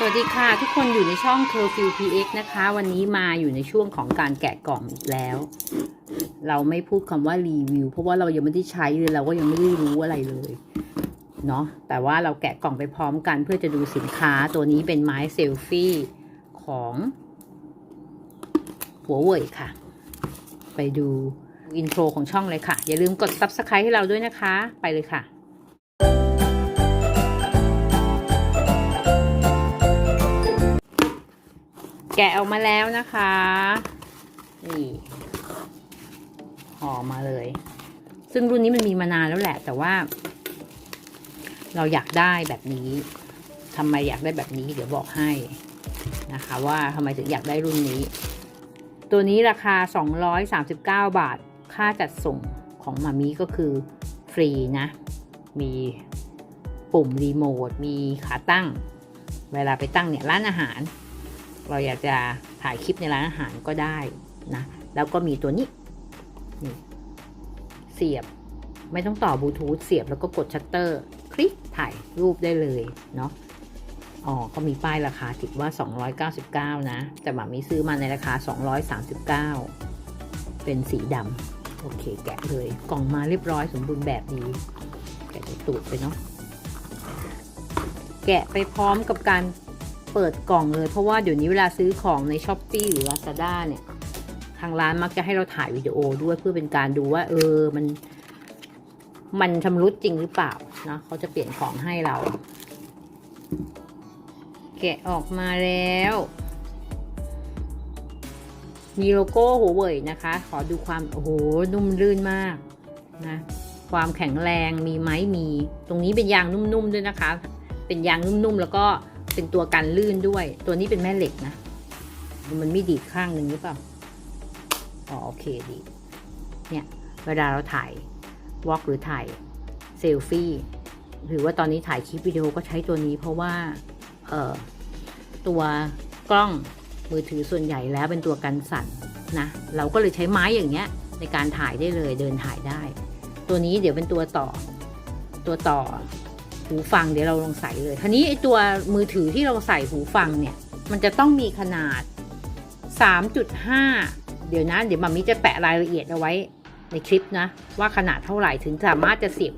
สวัสดีค่ะทุกคนอยู่ในช่อง Curfew PX นะคะ วันนี้มาอยู่ในช่วงของการแกะกล่องอีกแล้ว เราไม่พูดคำว่ารีวิว เพราะว่าเรายังไม่ได้ใช้เลยเราก็ยังไม่ได้รู้อะไรเลยเนาะแต่ว่าเราแกะกล่องไปพร้อมกันเพื่อจะดูสินค้าตัวนี้เป็นไม้เซลฟี่ของหัวเว่ยค่ะ ไปดูอินโทรของช่องเลยค่ะ อย่าลืมกด Subscribe ให้เราด้วยนะคะ ไปเลยค่ะ แกะออกมาแล้วนะคะ นี่ห่อมาเลย ซึ่งรุ่นนี้มันมีมานานแล้วแหละ แต่ว่า เราอยากได้แบบนี้ทำไมอยากได้แบบนี้ เดี๋ยวบอกให้นะคะ ว่าทำไมถึงอยากได้รุ่นนี้ ตัวนี้ราคา 239 บาท ค่าจัดส่งของมามีก็คือฟรีนะ มีปุ่มรีโมท มีขาตั้ง เวลาไปตั้งเนี่ยร้านอาหาร เราอยากจะถ่ายคลิปในร้านอาหารก็ได้นะแล้วก็มีตัวนี้นี่เสียบไม่ต้องต่อบลูทูธเสียบแล้วก็กดชัตเตอร์ คลิกถ่ายรูปได้เลยเนาะอ๋อเขามีป้ายราคาติดว่า 299 นะ แต่หมามีซื้อมาในราคา 239 เป็นสีดำโอเคแกะเลย กล่องมาเรียบร้อยสมบูรณ์แบบดี แกะตูดไปเนาะแกะไปพร้อมกับการ เปิดกล่องเลย เพราะว่าเดี๋ยวนี้เวลาซื้อของใน s h อ p e e หรือ Lazada เนี่ย ทางร้านมักจะให้เราถ่ายวิดีโอด้วยเพื่อเป็นการดูว่า เออมัน มันชำรุดจริงหรือเปล่านะเขาจะเปลี่ยนของให้เรา แกะออกมาแล้ว มีโลโก้หัวเว่ยนะคะ ขอดูความ โอ้โห นุ่มลื่นมากนะความแข็งแรงมีไหมมี ตรงนี้เป็นยางนุ่มๆด้วยนะคะ เป็นยางนุ่มๆแล้วก็ เป็นตัวกันลื่นด้วย ตัวนี้เป็นแม่เหล็กนะ มันไม่ดีดข้างหนึ่งหรือเปล่า อ๋อโอเคดีเนี่ย เวลาเราถ่ายวอล์กหรือถ่ายเซลฟี่หรือว่าตอนนี้ถ่ายคลิปวิดีโอก็ใช้ตัวนี้เพราะว่า เอ่อตัวกล้องมือถือส่วนใหญ่แล้วเป็นตัวกันสั่นนะ เราก็เลยใช้ไม้อย่างเงี้ย ในการถ่ายได้เลยเดินถ่ายได้ ตัวนี้เดี๋ยวเป็นตัวต่อ ตัวต่อ หูฟังเดี๋ยวเราลองใส่เลยทีนี้ไอตัวมือถือที่เราใส่หูฟังเนี่ย มันจะต้องมีขนาด 3.5 เดี๋ยวนะ เดี๋ยวมัมมี่จะแปะรายละเอียดเอาไว้ในคลิปนะ ว่าขนาดเท่าไหร่ถึงสามารถจะเสียบ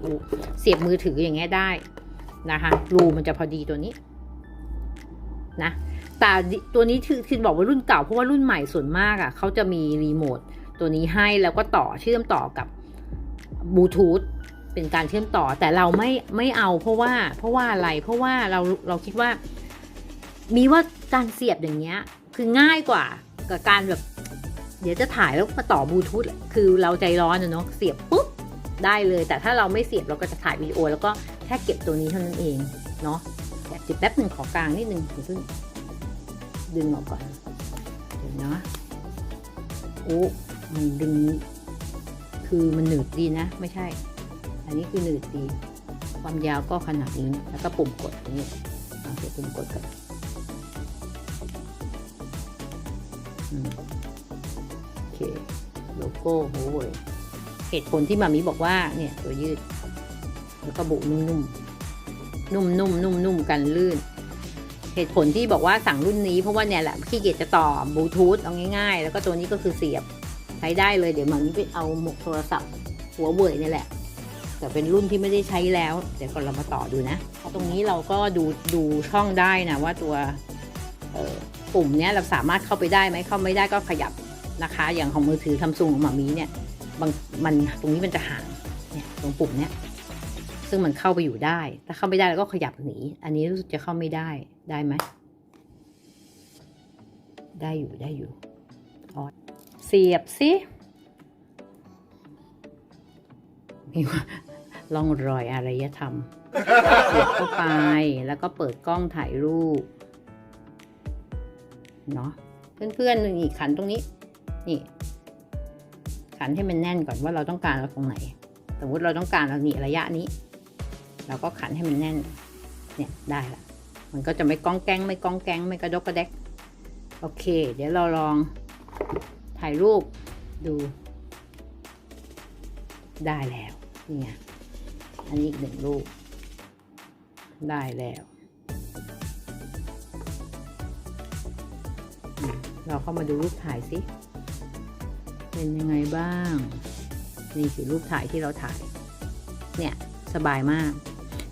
เสียบมือถืออย่างเงี้ยได้นะคะรูมันจะพอดีตัวนี้นะแต่ตัวนี้คือคือบอกว่ารุ่นเก่าเพราะว่ารุ่นใหม่ส่วนมากอะ่ะเขาจะมีรีโมทตัวนี้ให้แล้วก็ต่อเชื่อมต่อกับบลูทูธ เป็นการเชื่อมต่อแต่เราไม่ไม่เอาเพราะว่าเพราะว่าอะไรเพราะว่าเราเราคิดว่า มีว่าการเสียบอย่างเงี้ย คือง่ายกว่ากับการแบบ เดี๋ยวจะถ่ายแล้วมาต่อบลูทูธคือเราใจร้อนเนาะเสียบปุ๊บได้เลย แต่ถ้าเราไม่เสียบเราก็จะถ่ายวิดีโอ แล้วก็แค่เก็บตัวนี้เท่านั้นเองเนาะแบบจิบแป๊บหนึ่งขอกลางนิดนึงเดี๋ยวเพิ่งดึงออกก่อนเดี๋ยวนะโอ้มันดึง คือมันหนืดดีนะ ไม่ใช่ อันนี้คือหนืดดีความยาวก็ขนาดนี้แล้วก็ปุ่มกดอย่างนี้เอาเดี๋ยวปุ่มกดกันอืมโอเคโลโก้โหเวยเหตุผลที่มามีบอกว่าเนี่ยตัวยืด แล้วก็บุนุ่มๆนุ่มๆนุ่มๆกันลื่น เหตุผลที่บอกว่าสั่งรุ่นนี้เพราะว่าเนี่ยแหละขี้เกียจจะต่อบลูทูธเอาง่าย ๆ แล้วก็ตัวนี้ก็คือเสียบใช้ได้เลยเดี๋ยวมามีไปเอาหมกโทรศัพท์ หัวเว่ยนี่แหละ แต่เป็นรุ่นที่ไม่ได้ใช้แล้ว เดี๋ยวก่อนเรามาต่อดูนะ ตรงนี้เราก็ดูดูช่องได้นะว่าตัวปุ่มเนี้ยเราสามารถเข้าไปได้ไหมเข้าไม่ได้ก็ขยับนะคะ อย่างของมือถือทำซุงของหมามีเนี่ยบางมันตรงนี้มันจะห่างเนี่ยตรงปุ่มเนี้ยซึ่งมันเข้าไปอยู่ได้ ถ้าเข้าไม่ได้เราก็ขยับหนี อันนี้รู้สึกจะเข้าไม่ได้ได้ไหมได้อยู่ได้อยู่อ๋อเสียบสิมีว่า ล่องรอยอารยธรรมเสียบเข้าไปแล้วก็เปิดกล้องถ่ายรูปเนาะเพื่อนๆนี่ขันตรงนี้ นี่ ขันให้มันแน่นก่อนว่าเราต้องการเราตรงไหน สมมติเราต้องการเราหนีระยะนี้ เราก็ขันให้มันแน่น เนี่ยได้ละมันก็จะไม่ก้องแกงไม่ก้องแกงไม่กระดกกระแดกโอเค เดี๋ยวเราลองถ่ายรูปดู ได้แล้วนี่ไง อันนี้อีกหนึ่งรูปได้แล้ว เราเข้ามาดูรูปถ่ายสิ เป็นยังไงบ้าง นี่คือรูปถ่ายที่เราถ่าย เนี่ย สบายมาก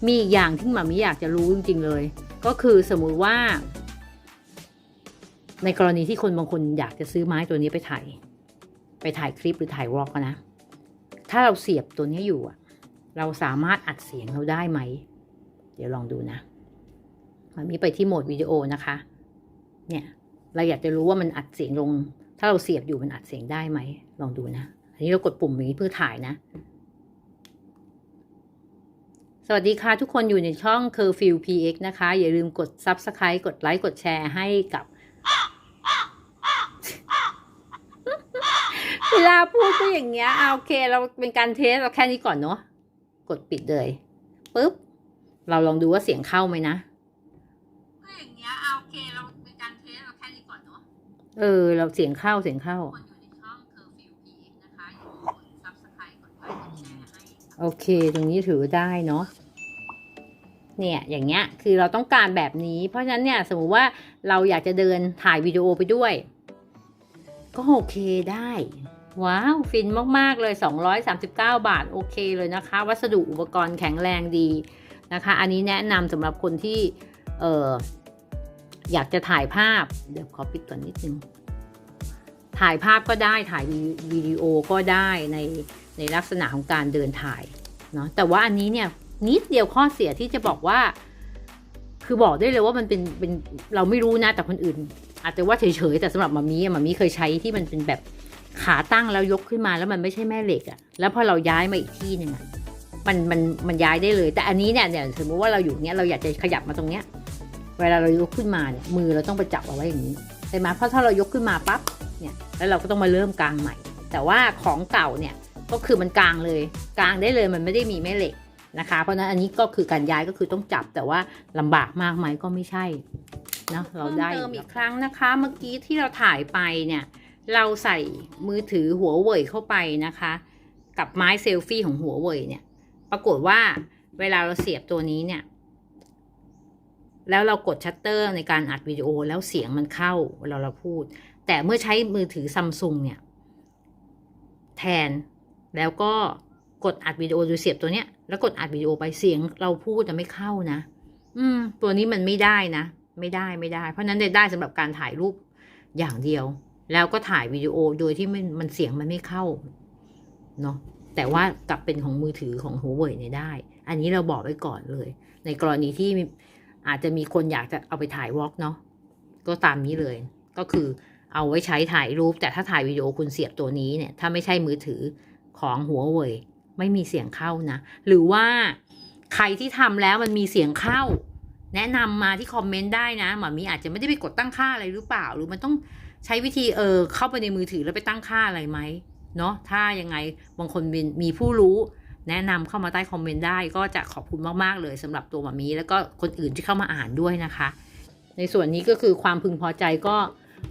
มีอีกอย่างที่หมามิอยากจะรู้จริง ๆ เลย ก็คือสมมุติว่า ในกรณีที่คนบางคนอยากจะซื้อไม้ตัวนี้ไปถ่าย ไปถ่ายคลิปหรือถ่ายวอล์กนะถ้าเราเสียบตัวนี้อยู่อะ เราสามารถอัดเสียงเราได้ไหม เดี๋ยวลองดูนะมันมีไปที่โหมดวิดีโอนะคะ เนี่ย เราอยากจะรู้ว่ามันอัดเสียงลง ถ้าเราเสียบอยู่มันอัดเสียงได้ไหม ลองดูนะ อันนี้เรากดปุ่มนี้เพื่อถ่ายนะ สวัสดีค่ะทุกคนอยู่ในช่อง Curfew PX นะคะ อย่าลืมกด Subscribe กดไลค์ กดแชร์ให้กับ เวลาพูดก็อย่างเงี้ยเอาโอเค เราเป็นการเทสเราแค่นี้ก่อนเนาะ กดปิดเลยปุ๊บ เราลองดูว่าเสียงเข้าไหมนะก็อย่างเงี้ยเอาโอเคเราเป็นการเทสเราแค่นี้ก่อนเนาะเออ เราเสียงเข้าเสียงเข้า คนอยู่ในช่อง Curfew PX นะคะอย่าลืมกด Subscribe กดไลค์กดแชร์ให้โอเค ตรงนี้ถือได้เนาะเนี่ยอย่างเงี้ยคือเราต้องการแบบนี้ เพราะฉะนั้นเนี่ยสมมุติว่าเราอยากจะเดินถ่ายวิดีโอไปด้วย ก็โอเคได้ ว้าว ฟินมาก ๆ เลย 239 บาท โอเคเลยนะคะ วัสดุอุปกรณ์แข็งแรงดีนะคะ อันนี้แนะนำสำหรับคนที่เอออยากจะถ่ายภาพ เดี๋ยวขอปิดก่อนนิดนึง ถ่ายภาพก็ได้ถ่ายวิดีโอก็ได้ในในลักษณะของการเดินถ่ายเนาะแต่ว่าอันนี้เนี่ยนิดเดียวข้อเสียที่จะบอกว่า คือบอกได้เลยว่ามันเป็นเป็นเราไม่รู้นะแต่คนอื่น อาจจะว่าเฉยๆแต่สำหรับมามีมามีเคยใช้ที่มันเป็นแบบ ขาตั้งแล้วยกขึ้นมาแล้วมันไม่ใช่แม่เหล็กอะแล้วพอเราย้ายมาอีกที่หนึ่งอะมันมันมันย้ายได้เลย แต่อันนี้เนี่ยเนี่ยสมมติว่าเราอยู่เนี้ยเราอยากจะขยับมาตรงเนี้ย เวลาเรายกขึ้นมาเนี่ยมือเราต้องไปจับเอาไว้อย่างนี้ใช่ไหมเพราะถ้าเรายกขึ้นมาปั๊บเนี่ยแล้วเราก็ต้องมาเริ่มกลางใหม่ แต่ว่าของเก่าเนี่ยก็คือมันกลางเลยกลางได้เลยมันไม่ได้มีแม่เหล็กนะคะ เพราะนั้นอันนี้ก็คือการย้ายก็คือต้องจับแต่ว่าลำบากมากไหมก็ไม่ใช่นะเราได้เติมอีกครั้งนะคะ เมื่อกี้ที่เราถ่ายไปเนี่ย เราใส่มือถือหัวเว่ยเข้าไปนะคะ กับไม้เซลฟี่ของหัวเว่ยเนี่ย ปรากฏว่าเวลาเราเสียบตัวนี้เนี่ย แล้วเรากดชัตเตอร์ในการอัดวิดีโอแล้วเสียงมันเข้าเวลาเราพูด แต่เมื่อใช้มือถือซัมซุงเนี่ย แทนแล้วก็กดอัดวิดีโอโดยเสียบตัวเนี้ย แล้วกดอัดวิดีโอไปเสียงเราพูดจะไม่เข้านะ อืม ตัวนี้มันไม่ได้นะ ไม่ได้ไม่ได้ เพราะนั้นได้ได้สำหรับการถ่ายรูปอย่างเดียว แล้วก็ถ่ายวิดีโอโดยที่มันมันเสียงมันไม่เข้าเนาะแต่ว่ากลับเป็นของมือถือของหัวเว่ยเนี่ยได้ อันนี้เราบอกไว้ก่อนเลย ในกรณีที่อาจจะมีคนอยากจะเอาไปถ่ายวอล์กเนาะก็ตามนี้เลย ก็คือเอาไว้ใช้ถ่ายรูป แต่ถ้าถ่ายวิดีโอคุณเสียบตัวนี้เนี่ย ถ้าไม่ใช่มือถือของหัวเว่ยไม่มีเสียงเข้านะ หรือว่าใครที่ทำแล้วมันมีเสียงเข้า แนะนำมาที่คอมเมนต์ได้นะหมอมีอาจจะไม่ได้ไปกดตั้งค่าอะไรหรือเปล่า หรือมันต้อง ใช้วิธีเออเข้าไปในมือถือแล้วไปตั้งค่าอะไรไหมเนาะถ้ายังไงบางคนมีมีผู้รู้แนะนำเข้ามาใต้คอมเมนต์ได้ก็จะขอบคุณมาก ๆ เลยสำหรับตัวมอมีแล้วก็คนอื่นที่เข้ามาอ่านด้วยนะคะ ในส่วนนี้ก็คือความพึงพอใจก็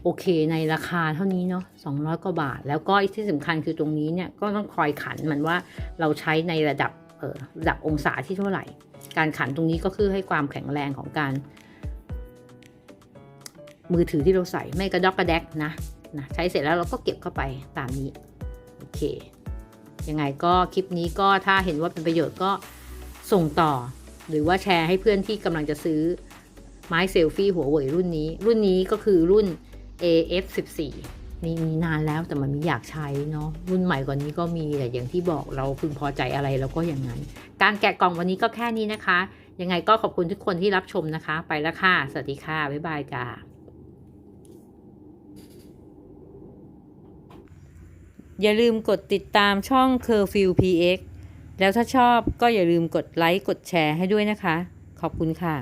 โอเคในราคาเท่านี้เนาะ200 กว่าบาท แล้วก็ที่สำคัญคือตรงนี้เนี่ยก็ต้องคอยขันมันว่าเราใช้ในระดับเออระดับองศาที่เท่าไหร่ การขันตรงนี้ก็คือให้ความแข็งแรงของการ มือถือที่เราใส่ไม่กระดอกกระแดกนะนะใช้เสร็จแล้วเราก็เก็บเข้าไปตามนี้โอเคยังไงก็คลิปนี้ก็ถ้าเห็นว่าเป็นประโยชน์ก็ส่งต่อ หรือว่าแชร์ให้เพื่อนที่กำลังจะซื้อไม้เซลฟี่หัวเว่ยรุ่นนี้ รุ่นนี้ก็คือรุ่น AF14 นี่มีนานแล้วแต่มันมีอยากใช้เนาะรุ่นใหม่กว่านี้ก็มีแต่อย่างที่บอกเราพึงพอใจอะไรเราก็อย่างนั้น การแกะกล่องวันนี้ก็แค่นี้นะคะ ยังไงก็ขอบคุณทุกคนที่รับชมนะคะ ไปแล้วค่ะ สวัสดีค่ะ บ๊ายบายจ้า อย่าลืมกดติดตามช่อง Curfew PX แล้วถ้าชอบก็อย่าลืมกดไลค์กดแชร์ให้ด้วยนะคะ ขอบคุณค่ะ